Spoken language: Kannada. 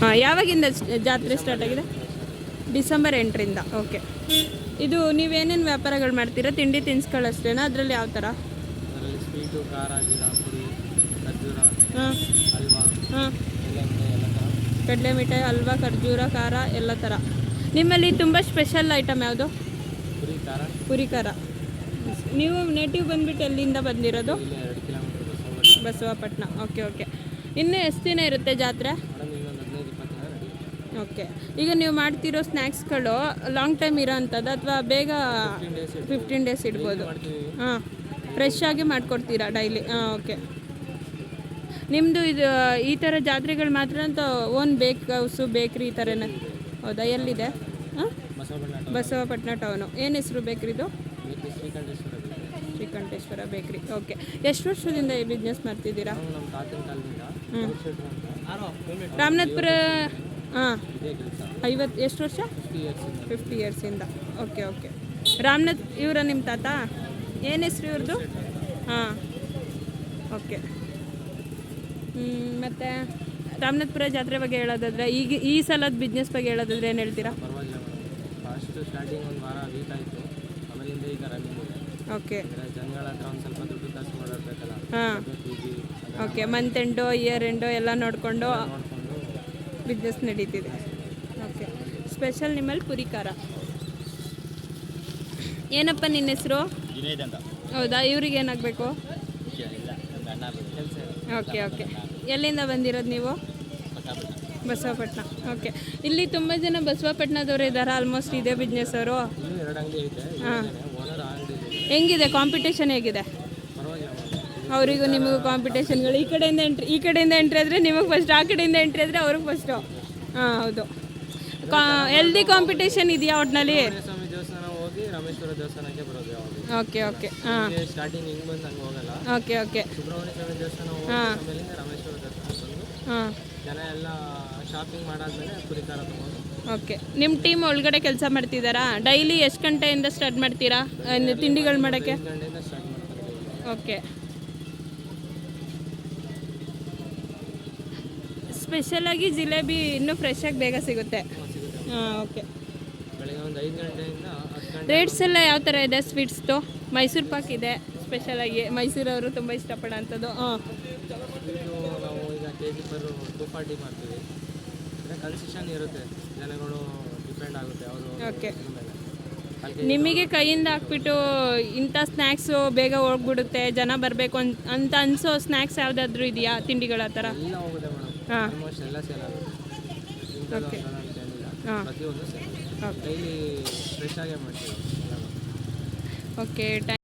ಹಾಂ ಯಾವಾಗಿಂದ ಜಾತ್ರೆ ಸ್ಟಾರ್ಟ್ ಆಗಿದೆ? ಡಿಸೆಂಬರ್ ಎಂಟರಿಂದ ಓಕೆ. ಇದು ನೀವೇನೇನು ವ್ಯಾಪಾರಗಳು ಮಾಡ್ತೀರಾ? ತಿಂಡಿ ತಿನಿಸ್ಗಳಷ್ಟೇನಾ ಅದರಲ್ಲಿ ಯಾವ ಥರ ಕಡಲೆ ಮಿಠಾಯಿ ಹಲ್ವಾ ಖರ್ಜೂರ ಖಾರ ಎಲ್ಲ ಥರ ನಿಮ್ಮಲ್ಲಿ ತುಂಬ ಸ್ಪೆಷಲ್ ಐಟಮ್ ಯಾವುದು? ಪುರಿ ಖಾರ. ನೀವು ನೇಟಿವ್ ಬಂದ್ಬಿಟ್ಟು ಎಲ್ಲಿಂದ ಬಂದಿರೋದು? Basavapatna okay okay. ಇನ್ನೂ ಎಷ್ಟು ದಿನ ಇರುತ್ತೆ ಜಾತ್ರೆ? ಓಕೆ. ಈಗ ನೀವು ಮಾಡ್ತಿರೋ ಸ್ನ್ಯಾಕ್ಸ್ಗಳು ಲಾಂಗ್ ಟೈಮ್ ಇರೋ ಅಂಥದ್ದು ಅಥವಾ ಬೇಗ ಫಿಫ್ಟೀನ್ ಡೇಸ್ ಇಡ್ಬೋದು? ಹಾಂ ಫ್ರೆಶ್ ಆಗಿ ಮಾಡಿಕೊಡ್ತೀರಾ ಡೈಲಿ? ಹಾಂ ಓಕೆ. ನಿಮ್ಮದು ಇದು ಈ ಥರ ಜಾತ್ರೆಗಳು ಮಾತ್ರ ಅಂತ ಓನ್ ಬೇಕ್ ಹೌಸು ಬೇಕ್ರಿ ಈ ಥರನೇ? ಹೌದಾ ಎಲ್ಲಿದೆ? ಹಾಂ? ಬಸವಪಟ್ಟಣ ಟೌನು ಏನು ಹೆಸರು ಬೇಕ್ರಿದು ಬೇಕರಿ ಶ್ರೀಕಂಠೇಶ್ವರ ಶ್ರೀಕಂಠೇಶ್ವರ ಬೇಕ್ರಿ. ಓಕೆ. ಎಷ್ಟು ವರ್ಷದಿಂದ ಈ ಬಿಸ್ನೆಸ್ ಮಾಡ್ತಿದ್ದೀರಾ? ರಾಮನಾಥ್ಪುರ ಹಾಂ. ಐವತ್ತು ಎಷ್ಟು ವರ್ಷ? ಫಿಫ್ಟಿ ಇಯರ್ಸಿಂದ ಓಕೆ ಓಕೆ ರಾಮನಾಥ್ ಇವರ ನಿಮ್ಮ ತಾತ? ಏನು ಹೆಸ್ರು ಇವ್ರದ್ದು ಹಾಂ. ಓಕೆ ಮತ್ತು ರಾಮನಾಥ್ಪುರ ಜಾತ್ರೆ ಬಗ್ಗೆ ಹೇಳೋದಾದ್ರೆ ಈಗ ಈ ಸಲದ ಬಿಸ್ನೆಸ್ ಬಗ್ಗೆ ಹೇಳೋದಾದ್ರೆ ಏನು ಹೇಳ್ತೀರಾ? ಫಸ್ಟ್ ಸ್ಟಾರ್ಟಿಂಗ್ ಒಂದು ವಾರ ವೀಕ್ ಆಯಿತು. ಆಮೇಲಿಂದ ಈಗ ರನ್ನಿಂಗ್ ಓಕೆ ಅಂದರೆ ಜನಗಳ ಹತ್ರ ಒಂದು ಸ್ವಲ್ಪ ದುಡ್ಡು ಕಾಸು ಮಾಡಿರ್ಬೇಕಲ್ಲ ಹಾಂ. Okay month end year end ಎಲ್ಲ ನೋಡಿಕೊಂಡು ಬಿಸ್ನೆಸ್ ನಡೀತಿದೆ. ಓಕೆ ಸ್ಪೆಷಲ್ ನಿಮ್ಮಲ್ಲಿ ಪುರಿ ಖಾರ. ಏನಪ್ಪ ನಿನ್ನ ಹೆಸರು? ಹೌದಾ? ಇವ್ರಿಗೆ ಏನಾಗಬೇಕು? ಓಕೆ ಓಕೆ ಎಲ್ಲಿಂದ ಬಂದಿರೋದು ನೀವು? ಬಸವಪಟ್ಟಣ. ಓಕೆ ಇಲ್ಲಿ ತುಂಬ ಜನ ಬಸವಪಟ್ಟಣದವರು ಇದ್ದಾರೆ ಆಲ್ಮೋಸ್ಟ್ ಇದೇ ಬಿಸ್ನೆಸ್ ಅವರು. ಹಾಂ. ಹೆಂಗಿದೆ? ಕಾಂಪಿಟೇಷನ್ ಹೇಗಿದೆ? ಅವರಿಗೂ ನಿಮಗೂ ಕಾಂಪಿಟೇಷನ್ಗಳು ಈ ಕಡೆಯಿಂದ ಎಂಟ್ರಿ ಈ ಕಡೆಯಿಂದ ಎಂಟ್ರಿ ಆದರೆ ನಿಮಗೆ ಫಸ್ಟ್ ಆ ಕಡೆಯಿಂದ ಎಂಟ್ರಿ ಆದರೆ ಅವ್ರಿಗೆ ಫಸ್ಟು ಹಾಂ ಹೌದು. ಕಾ ಹೆಲ್ದಿ ಕಾಂಪಿಟೇಷನ್ ಇದೆಯಾ ಒಟ್ಟಿನಲ್ಲಿ ಹೋಗಿ ರಾಮೇಶ್ವರ ದೇವಸ್ಥಾನಕ್ಕೆ ಬರೋದು ಓಕೆ ಓಕೆ ಹಾಂ. ಸ್ಟಾರ್ಟಿಂಗ್ ಹಿಂಗೆ ಬಂದು ಹಂಗೆ ಹೋಗಲ್ಲ. ಓಕೆ ಓಕೆ ಸುಬ್ರಹ್ಮಣ್ಯ ಸ್ವಾಮಿ ದೇವಸ್ಥಾನ ಹೋಗಿ ಹಾಂ. ಆಮೇಲಿಂದ ರಾಮೇಶ್ವರ ದೇವಸ್ಥಾನ ಬಂದು ಹಾಂ. ಜನ ಎಲ್ಲ ಶಾಪಿಂಗ್ ಮಾಡಾದ್ಮೇಲೆ ಪುರಿ ಖಾರ ತೊಗೊಂಡು. ಓಕೆ ನಿಮ್ಮ ಟೀಮ್ ಒಳಗಡೆ ಕೆಲಸ ಮಾಡ್ತಿದ್ದಾರಾ ಡೈಲಿ ಎಷ್ಟು ಗಂಟೆಯಿಂದ ಸ್ಟಾರ್ಟ್ ಮಾಡ್ತೀರಾ? ತಿಂಡಿಗಳು ಮಾಡೋಕ್ಕೆ? ಓಕೆ ಸ್ಪೆಷಲಾಗಿ ಜಿಲೇಬಿ ಇನ್ನೂ ಫ್ರೆಶ್ ಆಗಿ ಬೇಗ ಸಿಗುತ್ತೆ. ಹಾಂ ಓಕೆ ಬೆಳಗ್ಗೆ ಒಂದು ಐದು ಗಂಟೆಯಿಂದ ಹತ್ತು ಗಂಟೆ ರೇಟ್ಸ್ ಎಲ್ಲ ಯಾವ ಥರ ಇದೆ ಸ್ವೀಟ್ಸ್ದು ಮೈಸೂರು ಪಾಕ್ ಇದೆ ಸ್ಪೆಷಲಾಗಿ ಮೈಸೂರವರು ತುಂಬ ಅಂಥದ್ದು ಹಾಂ. ಇದು ನಾವು ಈಗ K G per two forty ಮಾಡ್ತೀವಿ. ಅಂದರೆ ಕನ್ಸೆಷನ್ ಇರುತ್ತೆ. ಜನಗಳು ಡಿಪೆಂಡ್ ಆಗುತ್ತೆ ಅವರು ಓಕೆ ನಿಮಗೆ ಕೈಯಿಂದ ಹಾಕ್ಬಿಟ್ಟು ಇಂಥ ಸ್ನ್ಯಾಕ್ಸು ಬೇಗ ಹೋಗ್ಬಿಡುತ್ತೆ ಜನ ಬರಬೇಕು ಅಂತ ಅನ್ಸೋ ಸ್ನ್ಯಾಕ್ಸ್ ಯಾವುದಾದ್ರೂ ಇದೆಯಾ ತಿಂಡಿಗಳ ಥರ ಎಲ್ಲ ಹೋಗುತ್ತೆ ಮೇಡಮ್. ಆಲ್ಮೋಸ್ಟ್ ಎಲ್ಲ ಸೇಲ್ ಆಗುತ್ತೆ ಇಂಥದ್ದು ಅಂತ ಪ್ರತಿಯೊಂದು ಸೇಲ್ ಡೈಲಿ ಫ್ರೆಶ್ ಆಗೇ ಮಾಡ್ತೀವಿ. ಓಕೆ